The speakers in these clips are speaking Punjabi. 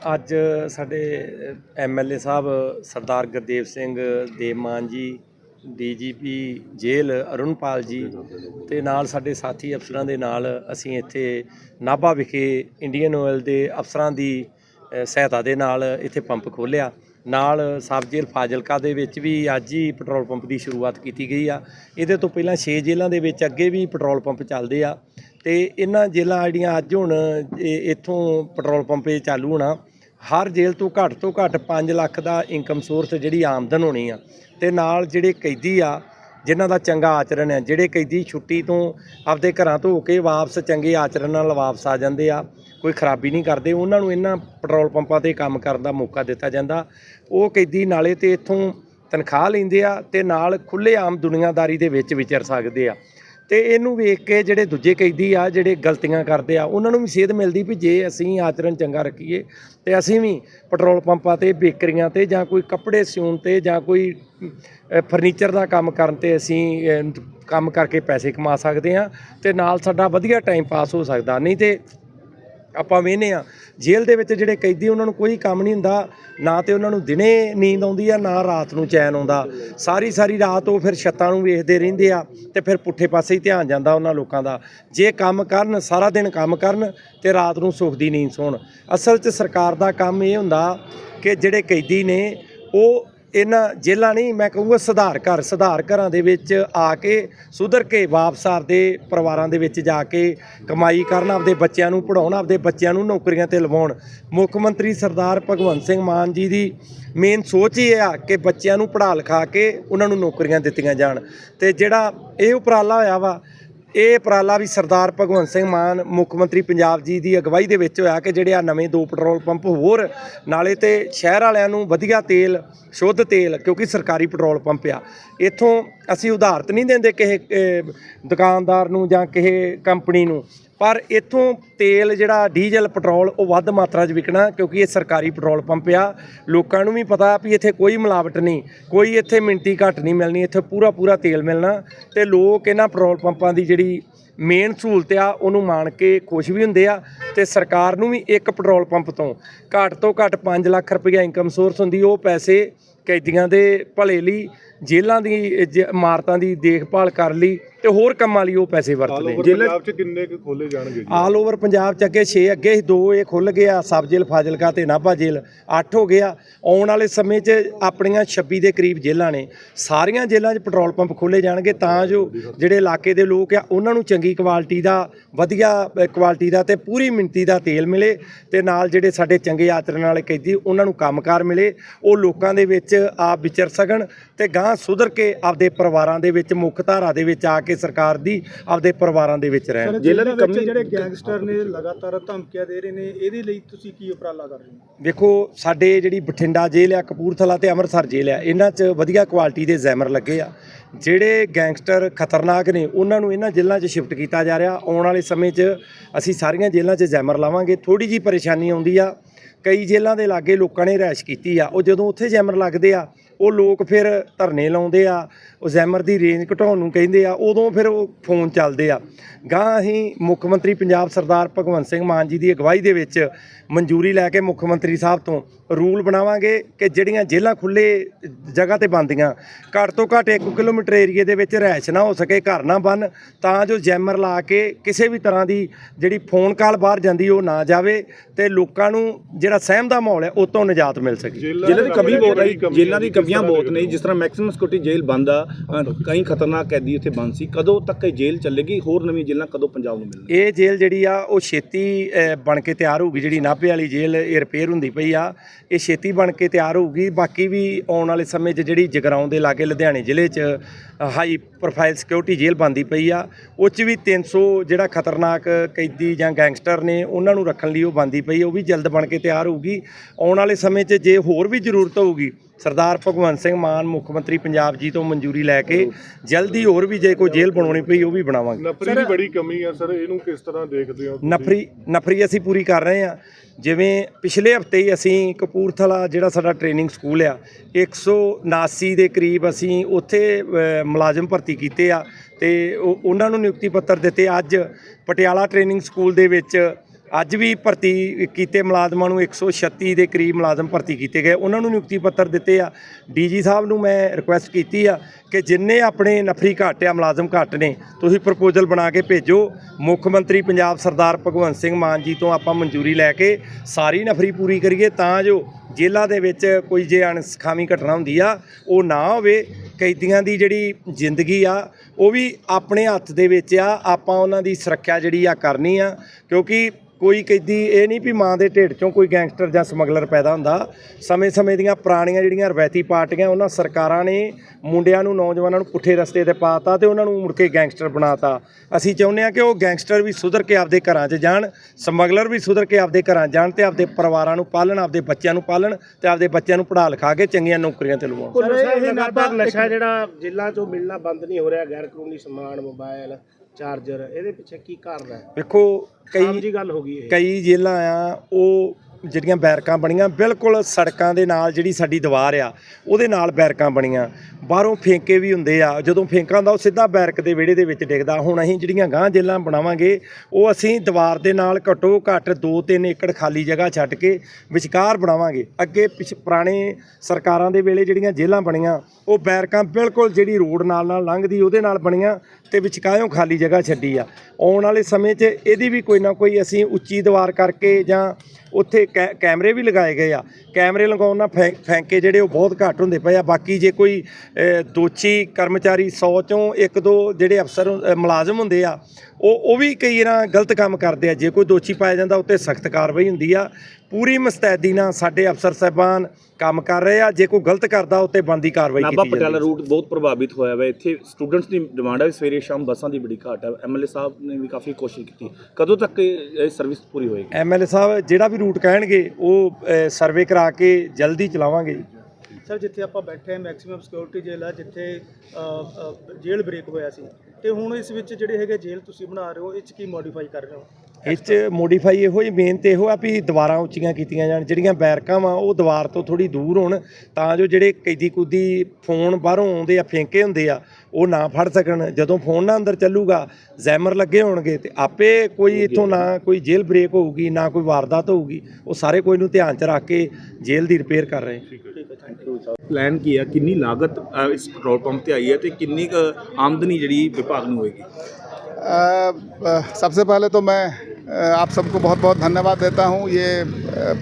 ਅੱਜ ਸਾਡੇ MLA sahib Sardar Gurdev Singh Devman ji, DGP jail ਅਰੁਣਪਾਲ ਜੀ ਤੇ ਨਾਲ ਸਾਡੇ ਸਾਥੀ ਅਫਸਰਾਂ ਦੇ ਨਾਲ ਅਸੀਂ ਇੱਥੇ ਨਾਭਾ ਵਿਖੇ ਇੰਡੀਅਨ ਆਇਲ ਦੇ ਅਫਸਰਾਂ ਦੀ ਸਹਾਇਤਾ ਦੇ ਨਾਲ ਇੱਥੇ ਪੰਪ ਖੋਲ੍ਹਿਆ। ਨਾਲ ਸਬ ਜੇਲ੍ਹ ਫਾਜ਼ਿਲਕਾ ਦੇ ਵਿੱਚ ਵੀ ਅੱਜ ਹੀ ਪੈਟਰੋਲ ਪੰਪ ਦੀ ਸ਼ੁਰੂਆਤ ਕੀਤੀ ਗਈ ਆ। ਇਹਦੇ ਤੋਂ ਪਹਿਲਾਂ 6 ਜੇਲ੍ਹਾਂ ਦੇ ਵਿੱਚ ਅੱਗੇ ਵੀ ਪੈਟਰੋਲ ਪੰਪ ਚੱਲਦੇ ਆ ਤੇ ਇਹਨਾਂ ਜੇਲ੍ਹਾਂ ਜਿਹੜੀਆਂ ਅੱਜ ਹੁਣ ਇੱਥੋਂ ਪੈਟਰੋਲ ਪੰਪ ਚਾਲੂ ਹੋਣਾ ਹਰ ਜੇਲ੍ਹ ਤੋਂ ਘੱਟ ਤੋਂ ਘੱਟ 5 ਲੱਖ ਦਾ ਇਨਕਮ ਸੋਰਸ ਜਿਹੜੀ ਆਮਦਨ ਹੋਣੀ ਆ ਤੇ ਨਾਲ ਜਿਹੜੇ ਕੈਦੀ ਆ, ਜਿਨ੍ਹਾਂ ਦਾ ਚੰਗਾ ਆਚਰਣ ਹੈ ਜਿਹੜੇ ਕੈਦੀ ਛੁੱਟੀ ਤੋਂ ਆਪਦੇ ਘਰਾਂ ਤੋਂ ਹੋ ਕੇ ਵਾਪਸ ਚੰਗੇ ਆਚਰਣ ਨਾਲ ਵਾਪਸ ਆ ਜਾਂਦੇ ਆ, ਕੋਈ ਖਰਾਬੀ ਨਹੀਂ ਕਰਦੇ, ਉਹਨਾਂ ਨੂੰ ਇਹਨਾਂ ਪੈਟਰੋਲ ਪੰਪਾਂ ਤੇ ਕੰਮ ਕਰਨ ਦਾ ਮੌਕਾ ਦਿੱਤਾ ਜਾਂਦਾ। ਉਹ ਕੈਦੀ ਨਾਲੇ ਤੇ ਇੱਥੋਂ ਤਨਖਾਹ ਲੈਂਦੇ ਆ ਤੇ ਨਾਲ ਖੁੱਲੇ ਆਮ ਦੁਨੀਆਦਾਰੀ ਦੇ ਵਿੱਚ ਵਿਚਰ ਸਕਦੇ ਆ। ਤੇ ਇਹਨੂੰ ਵੇਖ ਕੇ ਜਿਹੜੇ ਦੂਜੇ ਕੈਦੀ ਆ, ਜਿਹੜੇ ਗਲਤੀਆਂ ਕਰਦੇ ਆ, ਉਹਨਾਂ ਨੂੰ ਵੀ ਸੇਧ ਮਿਲਦੀ ਵੀ ਜੇ ਅਸੀਂ ਆਚਰਣ ਚੰਗਾ ਰੱਖੀਏ ਤੇ ਅਸੀਂ ਵੀ ਪੈਟਰੋਲ ਪੰਪਾਂ ਤੇ, ਬੇਕਰੀਆਂ ਤੇ ਜਾਂ ਕੋਈ ਕੱਪੜੇ ਸਿਉਣ ਤੇ ਜਾਂ ਕੋਈ ਫਰਨੀਚਰ ਦਾ ਕੰਮ ਕਰਨ ਤੇ ਅਸੀਂ ਕੰਮ ਕਰਕੇ ਪੈਸੇ ਕਮਾ ਸਕਦੇ ਆ ਤੇ ਨਾਲ ਸਾਡਾ ਵਧੀਆ ਟਾਈਮ ਪਾਸ ਹੋ ਸਕਦਾ। ਨਹੀਂ ਤੇ ਆਪਾਂ ਵੇਖਨੇ ਆ। ਜੇਲ੍ਹ ਦੇ ਵਿੱਚ ਜਿਹੜੇ ਕੈਦੀ, ਉਹਨਾਂ ਨੂੰ ਕੋਈ ਕੰਮ ਨਹੀਂ ਹੁੰਦਾ। ਨਾ ਤੇ ਉਹਨਾਂ ਨੂੰ ਦਿਨੇ ਨੀਂਦ ਆਉਂਦੀ ਆ, ਨਾ ਰਾਤ ਨੂੰ ਚੈਨ ਆਉਂਦਾ। ਸਾਰੀ ਸਾਰੀ ਰਾਤ ਉਹ ਫਿਰ ਛੱਤਾਂ ਨੂੰ ਵੇਖਦੇ ਰਹਿੰਦੇ ਆ ਤੇ ਫਿਰ ਪੁੱਠੇ ਪਾਸੇ ਹੀ ਧਿਆਨ ਜਾਂਦਾ ਉਹਨਾਂ ਲੋਕਾਂ ਦਾ। ਜੇ ਕੰਮ ਕਰਨ, ਸਾਰਾ ਦਿਨ ਕੰਮ ਕਰਨ ਤੇ ਰਾਤ ਨੂੰ ਸੁੱਖ ਦੀ ਨੀਂਦ ਸੌਣ। ਅਸਲ 'ਚ ਸਰਕਾਰ ਦਾ ਕੰਮ ਇਹ ਹੁੰਦਾ ਕਿ ਜਿਹੜੇ ਕੈਦੀ ਨੇ, ਉਹ ਇਹਨਾਂ ਜੇਲ੍ਹਾਂ ਨਹੀਂ, ਮੈਂ ਕਹੂੰਗਾ ਸੁਧਾਰ ਘਰ, ਸੁਧਾਰ ਘਰਾਂ ਦੇ ਵਿੱਚ ਆ ਕੇ ਸੁਧਰ ਕੇ ਵਾਪਸ ਆਪਦੇ ਪਰਿਵਾਰਾਂ ਦੇ ਵਿੱਚ ਜਾ ਕੇ ਕਮਾਈ ਕਰਨ, ਆਪਦੇ ਬੱਚਿਆਂ ਨੂੰ ਪੜਾਉਣ ਆਪਦੇ ਬੱਚਿਆਂ ਨੂੰ ਨੌਕਰੀਆਂ ਤੇ ਲਵਾਉਣ। ਮੁੱਖ ਮੰਤਰੀ ਸਰਦਾਰ ਭਗਵੰਤ ਸਿੰਘ ਮਾਨ ਜੀ ਦੀ ਮੇਨ ਸੋਚ ਹੀ ਇਹ ਆ ਕਿ ਬੱਚਿਆਂ ਨੂੰ ਪੜ੍ਹਾ ਲਿਖਾ ਕੇ ਉਹਨਾਂ ਨੂੰ ਨੌਕਰੀਆਂ ਦਿੱਤੀਆਂ ਜਾਣ। ਤੇ ਜਿਹੜਾ ਇਹ ਉਪਰਾਲਾ ਹੋਇਆ ਵਾ ਇਹ ਉਪਰਾਲਾ ਵੀ ਸਰਦਾਰ ਭਗਵੰਤ ਸਿੰਘ ਮਾਨ, ਮੁੱਖ ਮੰਤਰੀ ਪੰਜਾਬ ਜੀ ਦੀ ਅਗਵਾਈ ਦੇ ਵਿੱਚ ਹੋਇਆ ਕਿ ਜਿਹੜੇ ਆ ਨਵੇਂ ਦੋ ਪੈਟਰੋਲ ਪੰਪ ਹੋਰ, ਨਾਲੇ ਤੇ ਸ਼ਹਿਰ ਵਾਲਿਆਂ ਨੂੰ ਵਧੀਆ ਤੇਲ, ਸ਼ੁੱਧ ਤੇਲ, ਕਿਉਂਕਿ ਸਰਕਾਰੀ ਪੈਟਰੋਲ ਪੰਪ ਆ। ਇੱਥੋਂ ਅਸੀਂ ਉਧਾਰਤ ਨਹੀਂ ਦਿੰਦੇ ਕਿਸੇ ਦੁਕਾਨਦਾਰ ਨੂੰ ਜਾਂ ਕਿਸੇ ਕੰਪਨੀ ਨੂੰ। ਪਰ ਇੱਥੋਂ ਤੇਲ ਜਿਹੜਾ ਡੀਜ਼ਲ, ਪੈਟਰੋਲ ਉਹ ਵੱਧ ਮਾਤਰਾ 'ਚ ਵਿਕਣਾ ਕਿਉਂਕਿ ਇਹ ਸਰਕਾਰੀ ਪੈਟਰੋਲ ਪੰਪ ਆ। ਲੋਕਾਂ ਨੂੰ ਵੀ ਪਤਾ ਵੀ ਇੱਥੇ ਕੋਈ ਮਿਲਾਵਟ ਨਹੀਂ, ਕੋਈ ਇੱਥੇ ਮਿੰਟੀ ਘੱਟ ਨਹੀਂ ਮਿਲਣੀ, ਇੱਥੇ ਪੂਰਾ ਪੂਰਾ ਤੇਲ ਮਿਲਣਾ ਤੇ ਲੋਕ ਇਹਨਾਂ ਪੈਟਰੋਲ ਪੰਪਾਂ ਦੀ ਜਿਹੜੀ ਮੇਨ ਸਹੂਲਤ ਆ, ਉਹਨੂੰ ਮਾਣ ਕੇ ਖੁਸ਼ ਵੀ ਹੁੰਦੇ ਆ ਤੇ ਸਰਕਾਰ ਨੂੰ ਵੀ ਇੱਕ ਪੈਟਰੋਲ ਪੰਪ ਤੋਂ ਘੱਟ ਤੋਂ ਘੱਟ 5 ਲੱਖ ਰੁਪਏ ਇਨਕਮ ਸੋਰਸ ਹੁੰਦੀ, ਉਹ ਪੈਸੇ ਕੈਦੀਆਂ ਦੇ ਭਲੇ ਲਈ ਜੇਲ੍ਹਾਂ ਦੀ ਜ- ਇਮਾਰਤਾਂ ਦੀ ਦੇਖਭਾਲ ਕਰ ਲਈ ਤੇ ਹੋਰ ਕੰਮਾਂ ਲਈ ਉਹ ਪੈਸੇ ਵਰਤਦੇ ਓਵਰ ਜੇਲ੍ਹਾਂ ਪੰਜਾਬ ਚ ਕਿੰਨੇ ਕੁ ਖੋਲੇ ਜਾਣਗੇ ਜੀ? ਆਲ ਓਵਰ ਪੰਜਾਬ ਚ ਅੱਗੇ 6 ਅੱਗੇ ਸੀ ਦੋ ਇਹ ਖੁੱਲ ਗਿਆ ਸਬ ਜੇਲ੍ਹ ਫਾਜ਼ਿਲਕਾ ਤੇ ਨਾਭਾ ਜੇਲ੍ਹ 8 ਹੋ ਗਿਆ। ਆਉਣ ਵਾਲੇ ਸਮੇਂ 'ਚ ਆਪਣੀਆਂ 26 ਦੇ ਕਰੀਬ ਜੇਲ੍ਹਾਂ ਨੇ। ਸਾਰੀਆਂ ਜੇਲ੍ਹਾਂ 'ਚ ਪੈਟਰੋਲ ਪੰਪ ਖੋਲੇ ਜਾਣਗੇ ਤਾਂ ਜੋ ਜਿਹੜੇ ਇਲਾਕੇ ਦੇ ਲੋਕ ਆ ਉਹਨਾਂ ਨੂੰ ਚੰਗੀ ਕੁਆਲਿਟੀ ਦਾ ਵਧੀਆ ਅ, ਕੁਆਲਿਟੀ ਦਾ ਤੇ ਪੂਰੀ ਮਿੰਤੀ ਦਾ ਤੇਲ ਮਿਲੇ ਤੇ ਨਾਲ ਜਿਹੜੇ ਸਾਡੇ ਚੰਗੇ ਆਚਰਣ ਵਾਲੇ ਕੈਦੀ ਉਹਨਾਂ ਨੂੰ ਕੰਮਕਾਰ ਮਿਲੇ। ਉਹ ਲੋਕਾਂ ਦੇ ਵਿੱਚ ਆਪ ਵਿਚਰ ਸਕਣ ਤੇ ਗਾਂ ਸੁਧਰ ਕੇ ਆਪਦੇ ਪਰਿਵਾਰਾਂ ਦੇ ਵਿੱਚ ਮੁੱਖ ਧਾਰਾ ਦੇ ਵਿੱਚ ਆ ਕੇ ਸਰਕਾਰ ਦੀ ਆਪਦੇ ਪਰਿਵਾਰਾਂ ਦੇ ਵਿੱਚ ਰਹਿਣ। ਜੇਲ੍ਹਾਂ ਦੀ ਜਿਹੜੇ ਗੈਂਗਸਟਰ ਨੇ ਲਗਾਤਾਰ ਧਮਕੀਆਂ ਦੇ ਰਹੇ ਨੇ ਇਹਦੇ ਲਈ ਤੁਸੀਂ ਕੀ ਉਪਰਾਲਾ ਕਰ ਰਹੇ ਹੋ? ਵੇਖੋ ਸਾਡੇ ਜਿਹੜੀ ਬਠਿੰਡਾ ਜੇਲ੍ਹ ਆ ਕਪੂਰਥਲਾ ਤੇ ਅੰਮ੍ਰਿਤਸਰ ਜੇਲ੍ਹ ਆ ਇਹਨਾਂ 'ਚ ਵਧੀਆ ਕੁਆਲਿਟੀ ਦੇ ਜ਼ੈਮਰ ਲੱਗੇ ਆ। ਜਿਹੜੇ ਗੈਂਗਸਟਰ ਖਤਰਨਾਕ ਨੇ ਉਹਨਾਂ ਨੂੰ ਇਹਨਾਂ ਜੇਲ੍ਹਾਂ 'ਚ ਸ਼ਿਫਟ ਕੀਤਾ ਜਾ ਰਿਹਾ। ਆਉਣ ਵਾਲੇ ਸਮੇਂ 'ਚ ਅਸੀਂ ਸਾਰੀਆਂ ਜੇਲ੍ਹਾਂ 'ਚ ਜ਼ੈਮਰ ਲਾਵਾਂਗੇ। ਥੋੜੀ ਜੀ ਪਰੇਸ਼ਾਨੀ ਆਉਂਦੀ ਆ। ਕਈ ਜੇਲ੍ਹਾਂ ਦੇ ਲਾਗੇ ਲੋਕਾਂ ਨੇ ਰੈਸ਼ ਕੀਤੀ ਆ। ਉਹ ਜਦੋਂ ਉੱਥੇ ਜ਼ੈਮਰ ਲੱਗਦੇ ਆ ਉਹ ਲੋਕ ਫਿਰ ਧਰਨੇ ਲਾਉਂਦੇ ਆ ਉਹ ਜ਼ੈਮਰ ਦੀ ਰੇਂਜ ਘਟਾਉਣ ਨੂੰ ਕਹਿੰਦੇ ਆ, ਉਦੋਂ ਫਿਰ ਉਹ ਫੋਨ ਚੱਲਦੇ ਆ। ਗਾਂ ਅਸੀਂ ਮੁੱਖ ਮੰਤਰੀ ਪੰਜਾਬ ਸਰਦਾਰ ਭਗਵੰਤ ਸਿੰਘ ਮਾਨ ਜੀ ਦੀ ਅਗਵਾਈ ਦੇ ਵਿੱਚ ਮਨਜ਼ੂਰੀ ਲੈ ਕੇ ਮੁੱਖ ਮੰਤਰੀ ਸਾਹਿਬ ਤੋਂ ਰੂਲ ਬਣਾਵਾਂਗੇ ਕਿ ਜਿਹੜੀਆਂ ਜੇਲ੍ਹਾਂ ਖੁੱਲੇ ਜਗ੍ਹਾ ਤੇ ਬੰਦੀਆਂ, ਘੱਟ ਤੋਂ ਘੱਟ 1 ਕਿਲੋਮੀਟਰ ਏਰੀਏ ਦੇ ਵਿੱਚ ਰਹਿਸ਼ ਨਾ ਹੋ ਸਕੇ, ਘਰ ਨਾ ਬਣ, ਤਾਂ ਜੋ ਜੈਮਰ ਲਾ ਕੇ ਕਿਸੇ ਵੀ ਤਰ੍ਹਾਂ ਦੀ ਜਿਹੜੀ ਫੋਨ ਕਾਲ ਬਾਹਰ ਜਾਂਦੀ ਉਹ ਨਾ ਜਾਵੇ ਤੇ ਲੋਕਾਂ ਨੂੰ ਜਿਹੜਾ ਸਹਿਮ ਦਾ ਮਾਹੌਲ ਹੈ, ਉਹ ਤੋਂ ਨਿਜਾਤ ਮਿਲ ਸਕੇ। ਜੇਲ੍ਹਾਂ ਦੀ ਕਮੀ ਬਹੁਤ ਹੈ ਜੇਲ੍ਹਾਂ ਦੀ ਕਮੀਆਂ ਬਹੁਤ ਨੇ ਜਿਸ ਤਰ੍ਹਾਂ ਮੈਕਸਿਮਮ ਸਿਕਿਉਰਿਟੀ ਜੇਲ੍ਹ ਬੰਦ ਆ ਕਈ ਖਤਰਨਾਕ ਕੈਦੀ ਉੱਥੇ ਬੰਦ ਸੀ। ਕਦੋਂ ਤੱਕ ਇਹ ਜੇਲ੍ਹ ਚੱਲੇਗੀ? ਹੋਰ ਨਵੀਂ ਜੇਲ੍ਹਾਂ ਕਦੋਂ ਪੰਜਾਬ ਨੂੰ ਮਿਲਣਗੀਆਂ? ਇਹ ਜੇਲ੍ਹ ਜਿਹੜੀ ਆ, ਉਹ ਛੇਤੀ ਬਣ ਕੇ ਤਿਆਰ ਹੋਊਗੀ। ਜਿਹੜੀ ਨਾਭੇ ਵਾਲੀ ਜੇਲ੍ਹ ਇਹ ਰਿਪੇਅਰ ਹੁੰਦੀ ਪਈ ਆ, ਇਹ ਛੇਤੀ ਬਣ ਕੇ ਤਿਆਰ ਹੋਊਗੀ। ਬਾਕੀ ਵੀ ਆਉਣ ਵਾਲੇ ਸਮੇਂ 'ਚ ਜਿਹੜੀ ਜਗਰਾਉਂ ਦੇ ਲਾਗੇ ਲੁਧਿਆਣੇ ਜ਼ਿਲ੍ਹੇ 'ਚ ਹਾਈ ਪ੍ਰੋਫਾਈਲ ਸਿਕਿਉਰਿਟੀ ਜੇਲ੍ਹ ਬਣਦੀ ਪਈ ਆ। ਉਹ 'ਚ ਵੀ 300 ਜਿਹੜਾ ਖਤਰਨਾਕ ਕੈਦੀ ਜਾਂ ਗੈਂਗਸਟਰ ਨੇ ਉਹਨਾਂ ਨੂੰ ਰੱਖਣ ਲਈ ਉਹ ਬਣਦੀ ਪਈ ਆ, ਉਹ ਵੀ ਜਲਦ ਬਣ ਕੇ ਤਿਆਰ ਹੋਊਗੀ। ਆਉਣ ਵਾਲੇ ਸਮੇਂ 'ਚ ਜੇ ਹੋਰ ਵੀ ਜ਼ਰੂਰਤ ਹੋਊਗੀ ਸਰਦਾਰ ਭਗਵੰਤ ਸਿੰਘ ਮਾਨ ਮੁੱਖ ਮੰਤਰੀ ਪੰਜਾਬ ਜੀ ਤੋਂ ਮਨਜ਼ੂਰੀ ਲੈ ਕੇ ਜਲਦੀ ਹੋਰ ਵੀ ਜੇ ਕੋਈ ਜੇਲ੍ਹ ਬਣਾਉਣੀ ਪਈ ਉਹ ਵੀ ਬਣਾਵਾਂਗੇ। ਨਫਰੀ ਦੀ ਬੜੀ ਕਮੀ ਆ ਸਰ ਇਹਨੂੰ ਕਿਸ ਤਰ੍ਹਾਂ ਦੇਖਦੇ ਹੋ? ਨਫਰੀ ਨਫਰੀ ਅਸੀਂ ਪੂਰੀ ਕਰ ਰਹੇ ਹਾਂ। ਜਿਵੇਂ ਪਿਛਲੇ ਹਫ਼ਤੇ ਹੀ ਅਸੀਂ ਕਪੂਰਥਲਾ ਜਿਹੜਾ ਸਾਡਾ ਟ੍ਰੇਨਿੰਗ ਸਕੂਲ ਆ 179 ਦੇ ਕਰੀਬ ਅਸੀਂ ਉੱਥੇ ਮੁਲਾਜ਼ਮ ਭਰਤੀ ਕੀਤੇ ਆ ਤੇ ਉਹਨਾਂ ਨੂੰ ਨਿਯੁਕਤੀ ਪੱਤਰ ਦਿੱਤੇ। ਅੱਜ ਪਟਿਆਲਾ ਟ੍ਰੇਨਿੰਗ ਸਕੂਲ ਦੇ ਵਿੱਚ ਅੱਜ ਵੀ ਭਰਤੀ ਕੀਤੇ ਮੁਲਾਜ਼ਮਾਂ ਨੂੰ 136 ਦੇ ਕਰੀਬ ਮੁਲਾਜ਼ਮ ਭਰਤੀ ਕੀਤੇ ਗਏ। ਉਹਨਾਂ ਨੂੰ ਨਿਯੁਕਤੀ ਪੱਤਰ ਦਿੱਤੇ ਆ। ਡੀਜੀ ਸਾਹਿਬ ਨੂੰ ਮੈਂ ਰਿਕੁਐਸਟ ਕੀਤੀ ਆ ਕਿ ਜਿੰਨੇ ਆਪਣੇ ਨਫਰੀ ਘੱਟ ਆ, ਮੁਲਾਜ਼ਮ ਘੱਟ ਨੇ, ਤੁਸੀਂ ਪ੍ਰਪੋਜ਼ਲ ਬਣਾ ਕੇ ਭੇਜੋ। ਮੁੱਖ ਮੰਤਰੀ ਪੰਜਾਬ ਸਰਦਾਰ ਭਗਵੰਤ ਸਿੰਘ ਮਾਨ ਜੀ ਤੋਂ ਆਪਾਂ ਮਨਜ਼ੂਰੀ ਲੈ ਕੇ ਸਾਰੀ ਨਫਰੀ ਪੂਰੀ ਕਰੀਏ ਤਾਂ ਜੋ ਜੇਲ੍ਹਾਂ ਦੇ ਵਿੱਚ ਕੋਈ ਜੇ ਅਣਸਖਾਵੀ ਘਟਨਾ ਹੁੰਦੀ ਆ, ਉਹ ਨਾ ਹੋਵੇ। ਕੈਦੀਆਂ ਦੀ ਜਿਹੜੀ ਜ਼ਿੰਦਗੀ ਆ, ਉਹ ਵੀ ਆਪਣੇ ਹੱਥ ਦੇ ਵਿੱਚ ਆ, ਆਪਾਂ ਉਹਨਾਂ ਦੀ ਸੁਰੱਖਿਆ ਜਿਹੜੀ ਆ ਕਰਨੀ ਆ, ਕਿਉਂਕਿ ਕੋਈ ਕੈਦੀ ਇਹ ਨਹੀਂ ਵੀ ਮਾਂ ਦੇ ਢਿੱਡ ਚੋਂ ਕੋਈ ਗੈਂਗਸਟਰ ਜਾਂ ਸਮਗਲਰ ਪੈਦਾ ਹੁੰਦਾ। ਸਮੇਂ-ਸਮੇਂ ਦੀਆਂ ਪੁਰਾਣੀਆਂ ਜਿਹੜੀਆਂ ਰਵਾਇਤੀ ਪਾਰਟੀਆਂ ਉਹਨਾਂ ਸਰਕਾਰਾਂ ਨੇ ਮੁੰਡਿਆਂ ਨੂੰ ਨੌਜਵਾਨਾਂ ਨੂੰ ਪੁੱਠੇ ਰਸਤੇ ਤੇ ਪਾਤਾ ਤੇ ਉਹਨਾਂ ਨੂੰ ਮੁੜ ਕੇ ਗੈਂਗਸਟਰ ਬਣਾਤਾ। ਅਸੀਂ ਚਾਹੁੰਦੇ ਆ ਕਿ ਉਹ ਗੈਂਗਸਟਰ ਵੀ ਸੁਧਰ ਕੇ ਆਪਦੇ ਘਰਾਂ 'ਚ ਜਾਣ ਸਮਗਲਰ ਵੀ ਸੁਧਰ ਕੇ ਆਪਦੇ ਘਰਾਂ ਜਾਣ ਤੇ ਆਪਦੇ ਪਰਿਵਾਰਾਂ ਨੂੰ ਪਾਲਣ ਆਪਦੇ ਬੱਚਿਆਂ ਨੂੰ ਪਾਲਣ ਤੇ ਆਪਦੇ ਬੱਚਿਆਂ ਨੂੰ ਪੜ੍ਹਾ ਲਿਖਾ ਕੇ ਚੰਗੀਆਂ ਨੌਕਰੀਆਂ ਤੇ ਲਵਾਉਣ। ਸਰ ਇਹ ਲਗਾਤਾਰ ਨਸ਼ਾ ਜਿਹੜਾ ਜੇਲ੍ਹਾਂ ਚੋਂ ਮਿਲਣਾ ਬੰਦ ਨਹੀਂ ਹੋ ਰਿਹਾ ਗੈਰ ਕਾਨੂੰਨੀ ਸਮਾਨ ਮੋਬਾਈਲ ਚਾਰਜਰ ਇਹਦੇ ਪਿੱਛੇ ਕੀ ਕਾਰਨ ਹੈ? ਵੇਖੋ ਕਈ ਜੀ ਗੱਲ ਹੋ ਗਈ ਇਹ। ਕਈ ਜੇਲ੍ਹਾਂ ਆ ਉਹ ਜਿਹੜੀਆਂ ਬੈਰਕਾਂ ਬਣੀਆਂ, ਬਿਲਕੁਲ ਸੜਕਾਂ ਦੇ ਨਾਲ ਜਿਹੜੀ ਸਾਡੀ ਦੀਵਾਰ ਆ, ਉਹਦੇ ਨਾਲ ਬੈਰਕਾਂ ਬਣੀਆਂ। ਬਾਹਰੋਂ ਫੇਂਕੇ ਵੀ ਹੁੰਦੇ ਆ, ਜਦੋਂ ਫੇਂਕਾ ਹੁੰਦਾ, ਉਹ ਸਿੱਧਾ ਬੈਰਕ ਦੇ ਵਿਹੜੇ ਦੇ ਵਿੱਚ ਡਿੱਗਦਾ। ਹੁਣ ਅਸੀਂ ਜਿਹੜੀਆਂ ਗਾਂ ਜੇਲ੍ਹਾਂ ਬਣਾਵਾਂਗੇ, ਉਹ ਅਸੀਂ ਦੀਵਾਰ ਦੇ ਨਾਲ ਘੱਟੋ ਘੱਟ 2-3 ਏਕੜ ਖਾਲੀ ਜਗ੍ਹਾ ਛੱਡ ਕੇ ਵਿਚਕਾਰ ਬਣਾਵਾਂਗੇ। ਅੱਗੇ ਪਿਛ, ਪੁਰਾਣੇ ਸਰਕਾਰਾਂ ਦੇ ਵੇਲੇ ਜਿਹੜੀਆਂ ਜੇਲ੍ਹਾਂ ਬਣੀਆਂ, ਉਹ ਬੈਰਕਾਂ ਬਿਲਕੁਲ ਜਿਹੜੀ ਰੋਡ ਨਾਲ ਨਾਲ ਲੰਘਦੀ, ਉਹਦੇ ਨਾਲ ਬਣੀਆਂ ਤੇ ਵਿਚਕਾਇਓਂ ਖਾਲੀ ਜਗ੍ਹਾ ਛੱਡੀ ਆ। ਆਉਣ ਵਾਲੇ ਸਮੇਂ 'ਚ ਇਹਦੀ ਵੀ ਕੋਈ ਨਾ ਕੋਈ ਅਸੀਂ ਉੱਚੀ ਦੀਵਾਰ ਕਰਕੇ ਜਾਂ ਉੱਥੇ ਕੈ- ਕੈਮਰੇ ਵੀ ਲਗਾਏ ਗਏ ਆ। ਕੈਮਰੇ ਲਗਾਉਣ ਨਾਲ ਫੈਂ- ਫੈਂਕੇ ਜਿਹੜੇ ਉਹ ਬਹੁਤ ਘੱਟ ਹੁੰਦੇ ਪਏ ਆ। ਬਾਕੀ ਜੇ ਕੋਈ ਅ, ਦੋਸ਼ੀ ਕਰਮਚਾਰੀ 100 ਚੋਂ ਇੱਕ ਦੋ ਜਿਹੜੇ ਅਫਸਰ ਅ, ਮੁਲਾਜ਼ਮ ਹੁੰਦੇ ਆ ਉਹ ਉਹ ਵੀ ਕਈ ਨਾ ਗਲਤ ਕੰਮ ਕਰਦੇ ਆ। ਜੇ ਕੋਈ ਦੋਸ਼ੀ ਪਾਇਆ ਜਾਂਦਾ ਉੱਤੇ ਸਖਤ ਕਾਰਵਾਈ ਹੁੰਦੀ ਆ। ਪੂਰੀ ਮੁਸਤੈਦੀ ਨਾਲ ਸਾਡੇ ਅਫਸਰ ਸਾਹਿਬਾਨ ਕੰਮ ਕਰ ਰਹੇ ਆ। ਜੇ ਕੋਈ ਗਲਤ ਕਰਦਾ ਉੱਤੇ ਬਣਦੀ ਕਾਰਵਾਈ ਨਾਭਾ ਕੀਤੀ ਪਟਿਆਲਾ ਜਾਂਦੀ ਰੂਟ ਬਹੁਤ ਪ੍ਰਭਾਵਿਤ ਹੋਇਆ ਹੈ ਇੱਥੇ ਸਟੂਡੈਂਟਸ ਦੀ ਡਿਮਾਂਡ ਹੈ ਵੀ ਸਵੇਰੇ ਸ਼ਾਮ ਬੱਸਾਂ ਦੀ ਬੜੀ ਘਾਟ ਹੈ ਐਮਐਲਏ ਸਾਹਿਬ ਨੇ ਵੀ ਕਾਫੀ ਕੋਸ਼ਿਸ਼ ਕੀਤੀ। ਕਦੋਂ ਤੱਕ ਇਹ ਸਰਵਿਸ ਪੂਰੀ ਹੋਏਗੀ? ਐਮਐਲਏ ਸਾਹਿਬ ਜਿਹੜਾ ਵੀ ਰੂਟ ਕਹਿਣਗੇ ਉਹ ਸਰਵੇ ਕਰਾ ਕੇ ਜਲਦੀ ਚਲਾਵਾਂਗੇ। ਸਰ ਜਿੱਥੇ ਆਪਾਂ ਬੈਠੇ ਹਾਂ ਮੈਕਸਿਮਮ ਸਿਕਿਉਰਿਟੀ ਜੇਲ੍ਹ ਆ ਜਿੱਥੇ ਜੇਲ੍ਹ ਬ੍ਰੇਕ ਹੋਇਆ ਸੀ। ਤੇ ਹੁਣ ਇਸ ਵਿੱਚ ਜਿਹੜੇ ਹੈਗੇ ਜੇਲ੍ਹ ਤੁਸੀਂ ਬਣਾ ਰਹੇ ਹੋ ਇਹ 'ਚ ਕੀ ਮੋਡੀਫਾਈ ਕਰ ਰਹੇ ਹੋ? ਇਹ 'ਚ ਮੋਡੀਫਾਈ ਇਹੋ ਹੀ ਮੇਨ ਤੇ ਇਹੋ ਆ ਵੀ ਦੀਵਾਰਾਂ ਉੱਚੀਆਂ ਕੀਤੀਆਂ ਜਾਣ ਜਿਹੜੀਆਂ ਬੈਰਕਾਂ ਵਾ ਉਹ ਦੀਵਾਰ ਤੋਂ ਥੋੜੀ ਦੂਰ ਹੋਣ ਤਾਂ ਜੋ ਜਿਹੜੇ ਕੈਦੀ ਕੁਦੀ ਫੋਨ ਬਾਹਰੋਂ ਆਉਂਦੇ ਆ ਫੇਂਕੇ ਹੁੰਦੇ ਆ ਉਹ ਨਾ ਫੜ ਸਕਣ ਜਦੋਂ ਫੋਨ ਨਾ ਅੰਦਰ ਚੱਲੂਗਾ ਜ਼ੈਮਰ ਲੱਗੇ ਹੋਣਗੇ ਤੇ ਆਪੇ ਕੋਈ ਇੱਥੋਂ ਨਾ ਕੋਈ ਜੇਲ੍ਹ ਬ੍ਰੇਕ ਹੋਊਗੀ ਨਾ ਕੋਈ ਵਾਰਦਾਤ ਹੋਊਗੀ ਉਹ ਸਾਰੇ ਕੋਈ ਨੂੰ ਧਿਆਨ 'ਚ ਰੱਖ ਕੇ ਜੇਲ੍ਹ ਦੀ ਰਿਪੇਅਰ ਕਰ ਰਹੇ ਪਲਾਨ ਕੀ ਹੈ ਕਿੰਨੀ ਲਾਗਤ ਅ, ਇਸ ਪੈਟਰੋਲ ਪੰਪ ਤੇ ਆਈ ਹੈ ਤੇ ਕਿੰਨੀ ਕੁ ਆਮਦਨੀ ਜਿਹੜੀ ਵਿਭਾਗ ਨੂੰ ਹੋਏਗੀ अ, अ, सबसे पहले तो मैं अ, आप सबको बहुत बहुत धन्यवाद देता हूँ। ये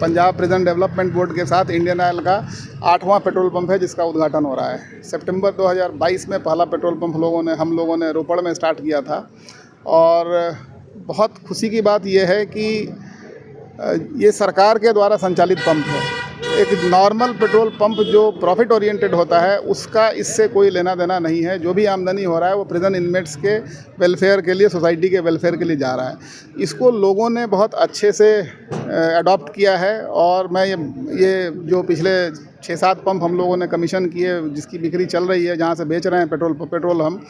पंजाब प्रिजन डेवलपमेंट बोर्ड के साथ इंडियन ऑयल का आठवां पेट्रोल पंप है, जिसका उद्घाटन हो रहा है। सितंबर 2022 में पहला पेट्रोल पंप लोगों ने, हम लोगों ने रोपड़ में स्टार्ट किया था। और, बहुत खुशी की बात यह है कि ये सरकार के द्वारा संचालित पंप है। एक नॉर्मल पेट्रोल पंप जो प्रॉफिट ओरिएंटेड होता है, उसका इससे कोई लेना देना नहीं है। जो भी आमदनी हो रहा है, वो प्रिजन इनमेट्स के वेलफेयर के लिए सोसाइटी के वेलफेयर के लिए जा रहा है। इसको लोगों ने बहुत अच्छे से अडॉप्ट किया है और मैं ये ये जो पिछले छः सात पंप हम लोगों ने कमीशन किए, जिसकी बिक्री चल रही है, जहाँ से बेच रहे हैं पेट्रोल पेट्रोल हम,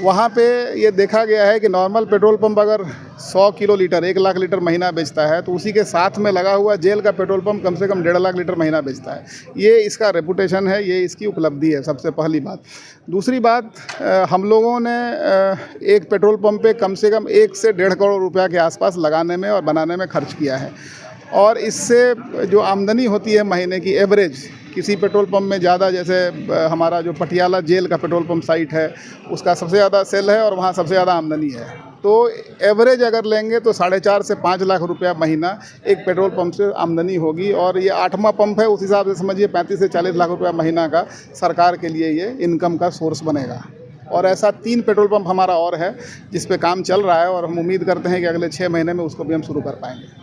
वहाँ पे ये देखा गया है कि नॉर्मल पेट्रोल पंप अगर 100 किलो लीटर, एक लाख लीटर महीना बेचता है तो उसी के साथ में लगा हुआ जेल का पेट्रोल पंप कम से कम डेढ़ लाख लीटर महीना बेचता है। ये इसका रेपुटेशन है, ये इसकी उपलब्धि है, सबसे पहली बात। दूसरी बात हम लोगों ने एक पेट्रोल पंप पे कम से कम एक से डेढ़ करोड़ रुपया के आसपास लगाने में और बनाने में खर्च किया है। और इससे जो आमदनी होती है महीने की एवरेज किसी पेट्रोल पंप में ज़्यादा जैसे हमारा जो पटियाला जेल का पेट्रोल पंप साइट है, उसका सबसे ज़्यादा सेल है और वहाँ सबसे ज़्यादा आमदनी है। तो एवरेज अगर लेंगे तो साढ़े चार से पाँच लाख रुपया महीना एक पेट्रोल पंप से आमदनी होगी और ये आठवां पंप है, उस हिसाब से समझिए पैंतीस से चालीस लाख रुपया महीना का सरकार के लिए ये इनकम का सोर्स बनेगा। और ऐसा तीन पेट्रोल पंप हमारा और है, जिस पे काम चल रहा है और हम उम्मीद करते हैं कि अगले छः महीने में उसको भी हम शुरू कर पाएँगे।